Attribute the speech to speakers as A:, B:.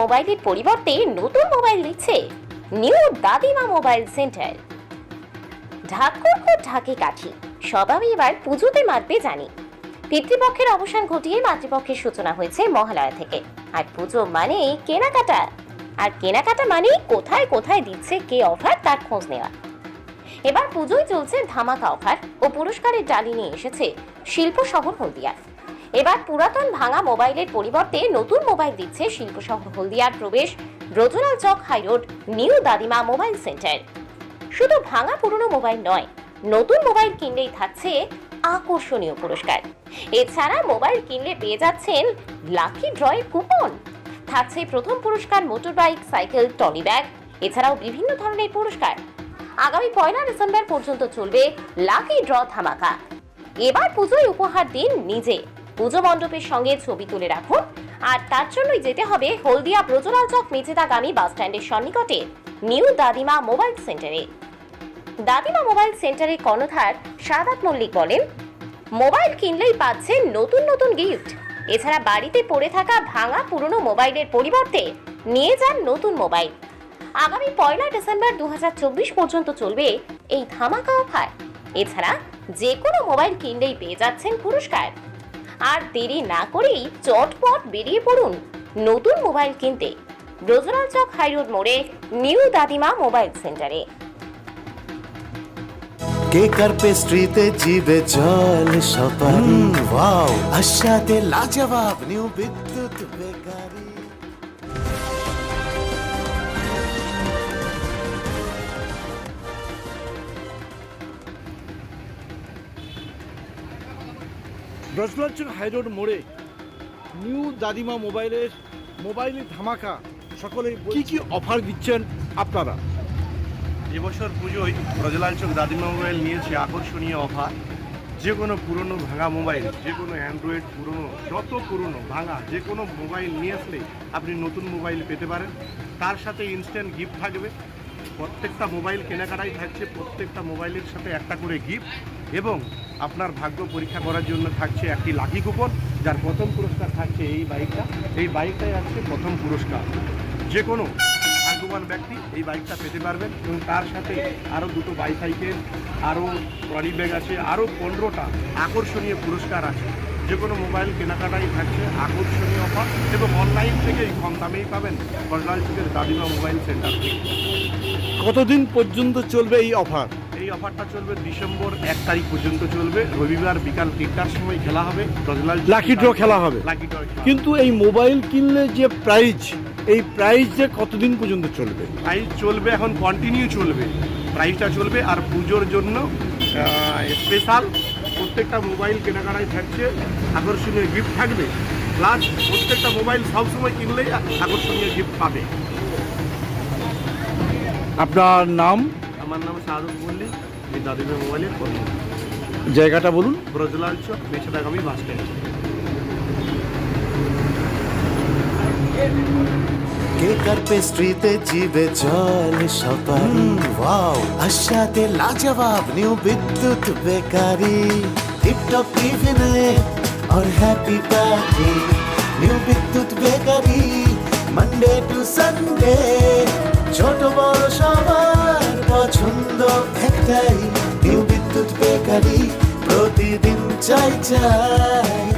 A: মোবাইলের পরিবর্তে নতুন মোবাইল দিচ্ছে নিউ দাদিমা মোবাইল সেন্টার। ঢাকুর ও ঢাকে কাঠি, সবাই এবার পুজোতে মারবে জানি। পিতৃপক্ষের অবসান ঘটিয়ে মাতৃপক্ষের সূচনা হয়েছে মহালয়া থেকে। আর পুজো মানে কেনাকাটা। আর কেনাকাটা মানে কোথায় কোথায় দিচ্ছে, কে অফার তার খোঁজ নেওয়া। এবার পুজোয় চলছে ধামাকা অফার ও পুরস্কারের ডালি নিয়ে এসেছে শিল্প শহর হলদিয়া এবার পুরাতন ভাঙা মোবাইলের পরিবর্তে নতুন মোবাইল দিচ্ছে শিল্প শহর হলদিয়ার প্রবেশ, Brajalal Chak high road new Dadima mobile centre. শুধু ভাঙা পুরনো মোবাইল নয়, নতুন মোবাইল কিনলেই থাকছে আকর্ষণীয় পুরস্কার। এছাড়া মোবাইল কিনলে পেয়ে যাচ্ছেন লাকি ড্রয়ের কুপন। থাকছে প্রথম পুরস্কার motor bike cycle trolley bag, এছাড়াও বিভিন্ন ধরনের পুরস্কার। আগামী পয়লা ডিসেম্বর পর্যন্ত চলবে লাকি ড্র ধামাকা। এবার পুজোয় উপহার দিন নিজে। পুজো মণ্ডপের সঙ্গে ছবি তুলে রাখুন। আর তার জন্যই যেতে হবে হলদিয়া ব্রজলাল চক মেচেদাগামী বাস স্ট্যান্ডের সন্নিকটে, নিউ দাদিমা মোবাইল সেন্টারে। দাদিমা মোবাইল সেন্টারের কর্ণধার সাদাত মল্লিক বলেন, মোবাইল কিনলেই পাচ্ছেন নতুন নতুন গিফট। এছাড়া বাড়িতে পড়ে থাকা ভাঙা পুরনো মোবাইলের পরিবর্তে নিয়ে যান নতুন মোবাইল। আগামী পয়লা ডিসেম্বর দু হাজার চব্বিশ পর্যন্ত চলবে এই ধামাকা অফার। এছাড়া যে কোনো মোবাইল কিনলেই পেয়ে যাচ্ছেন পুরস্কার। আর দেরি না করেই চটপট বেরিয়ে পড়ুন নতুন মোবাইল কিনতে। ব্রজরাল চক হাইরোড মোড়ে নিউ দাদিমা মোবাইল সেন্টারে।
B: কেকার পেস্ট্রিতে জিবে জল সপারি? ওয়াও আশাতে লাজবাব নিউ বিদ্যুৎ বেকারি
C: ব্রজলাঞ্চল হাইরোড মোড়ে নিউ দাদিমা মোবাইলের মোবাইলের ধামাকা সকলে কি কি অফার দিচ্ছেন আপনারা?
D: এবছর পুজোয় ব্রজলাঞ্চক দাদিমা মোবাইল নিয়েছে আকর্ষণীয় অফার। যে কোনো পুরনো ভাঙা মোবাইল যে কোনো অ্যান্ড্রয়েড পুরনো যত পুরনো ভাঙা যে কোনো মোবাইল নিয়ে আসলে আপনি নতুন মোবাইল পেতে পারেন। তার সাথে ইনস্ট্যান্ট গিফট থাকবে। প্রত্যেকটা মোবাইল কেনাকাটাই থাকছে প্রত্যেকটা মোবাইলের সাথে একটা করে গিফট এবং আপনার ভাগ্য পরীক্ষা করার জন্য থাকছে একটি লাকি কুপন, যার প্রথম পুরস্কার থাকছে এই বাইকটা। এই বাইকটাই আছে প্রথম পুরস্কার। যে কোনো ভাগ্যবান ব্যক্তি এই বাইকটা পেতে পারবেন এবং তার সাথে আরও দুটো বাইসাইকেল আরও ট্রলি ব্যাগ আছে আরও পনেরোটা আকর্ষণীয় পুরস্কার আছে। যে কোনো মোবাইল কেনাকাটাই থাকছে, আকর্ষণীয় অফার এবং অনলাইন থেকেই কম দামেই পাবেন কল্যাণ যুগের দাদিমা মোবাইল সেন্টার থেকে।
C: কতদিন পর্যন্ত চলবে এই অফার
D: এই অফারটা চলবে ডিসেম্বর এক তারিখ পর্যন্ত চলবে। রবিবার বিকাল তিনটার সময় খেলা হবে।
C: Lucky draw খেলা হবে?
D: লাকি ড্র
C: কিন্তু এই মোবাইল কিনলে যে প্রাইজ এই প্রাইজ যে কতদিন পর্যন্ত চলবে?
D: প্রাইজ চলবে এখন কন্টিনিউ চলবে। প্রাইজটা চলবে আর পুজোর জন্য স্পেশাল প্রত্যেকটা মোবাইল কেনাকাটায় থাকছে। আকর্ষণীয় গিফট থাকবে। প্লাস প্রত্যেকটা মোবাইল সবসময় কিনলেই আকর্ষণীয় গিফট পাবে।
C: আপনার নাম?
D: আমার নাম শাহরুখ মল্লিক এই দাদিমা মোবাইলের কর্মী
C: জায়গাটা বলুন
D: ব্রজলাল চক বেছাদাগামী বাস স্ট্যান্ড
B: কেকার পেস্ট্রিতে জিবে জল সপারি ওয়াও আশাতে লাজবাব নিউ বিদ্যুৎ বেকারি টিপটপ টিফিনে और happy party new Bidyut bakery Monday to Sunday ছোট বড় সবার পছন্দ একটাই বিদ্যুৎ বেকারি প্রতিদিন চাই চাই।